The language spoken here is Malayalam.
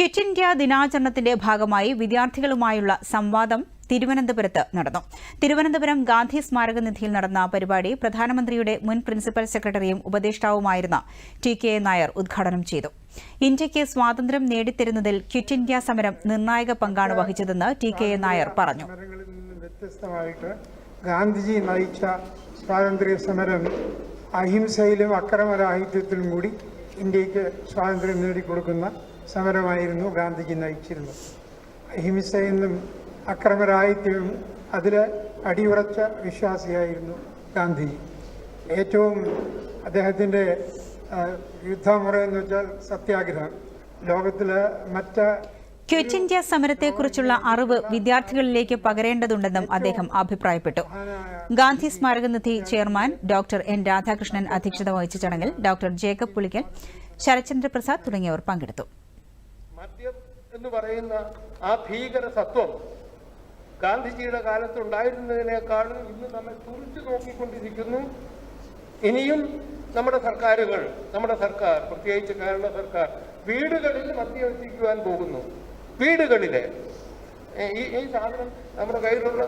ക്വിറ്റ് ഇന്ത്യ ദിനാചരണത്തിന്റെ ഭാഗമായി വിദ്യാർത്ഥികളുമായുള്ള സംവാദം തിരുവനന്തപുരത്ത് നടന്നു. തിരുവനന്തപുരം ഗാന്ധി സ്മാരക നിധിയിൽ നടന്ന പരിപാടി പ്രധാനമന്ത്രിയുടെ മുൻ പ്രിൻസിപ്പൽ സെക്രട്ടറിയും ഉപദേഷ്ടാവുമായിരുന്ന ടി കെ നായർ ഉദ്ഘാടനം ചെയ്തു. ഇന്ത്യയ്ക്ക് സ്വാതന്ത്ര്യം നേടിത്തരുന്നതിൽ ക്വിറ്റ് ഇന്ത്യ സമരം നിർണായക പങ്കാണ് വഹിച്ചതെന്ന് ടി കെ നായർ പറഞ്ഞു. ഗാന്ധിജി നയിച്ച സ്വാതന്ത്ര്യ സമരം അഹിംസയിലും അക്രമരാഹിത്യത്തിലും കൂടി ഇന്ത്യയ്ക്ക് സ്വാതന്ത്ര്യം നേടിക്കൊടുക്കുന്ന സമരമായിരുന്നു ഗാന്ധിജി നയിച്ചിരുന്നത്. അഹിംസയെന്നും അക്രമരാഹിത്യവും അതിൽ അടിയുറച്ച വിശ്വാസിയായിരുന്നു ഗാന്ധിജി. ഏറ്റവും അദ്ദേഹത്തിന്റെ യുദ്ധമുറ എന്ന് വെച്ചാൽ സത്യാഗ്രഹം. ലോകത്തിലെ മറ്റ് ക്വിറ്റ് ഇന്ത്യ സമരത്തെക്കുറിച്ചുള്ള അറിവ് വിദ്യാർത്ഥികളിലേക്ക് പകരേണ്ടതുണ്ടെന്നും അദ്ദേഹം അഭിപ്രായപ്പെട്ടു. ഗാന്ധി സ്മാരകനിധി ചെയർമാൻ ഡോക്ടർ എൻ രാധാകൃഷ്ണൻ അധ്യക്ഷത വഹിച്ച ചടങ്ങിൽ ഡോക്ടർ ജേക്കബ് പുളിക്കൽ ശരത്ചന്ദ്ര പ്രസാദ് തുടങ്ങിയവർ പങ്കെടുത്തു. എന്ന് പറയുന്ന ആ ഭീകര സത്വം ഗാന്ധിജിയുടെ കാലത്തുണ്ടായിരുന്നതിനേക്കാളും ഇന്ന് നമ്മെ തുറിച്ചു നോക്കിക്കൊണ്ടിരിക്കുന്നു. ഇനിയും നമ്മുടെ സർക്കാരുകൾ നമ്മുടെ സർക്കാർ പ്രത്യേകിച്ച് കേരള സർക്കാർ വീടുകളിൽ മദ്യം എത്തിക്കുവാൻ പോകുന്നു. വീടുകളിലെ ഈ സാധനം നമ്മുടെ കയ്യിലുള്ള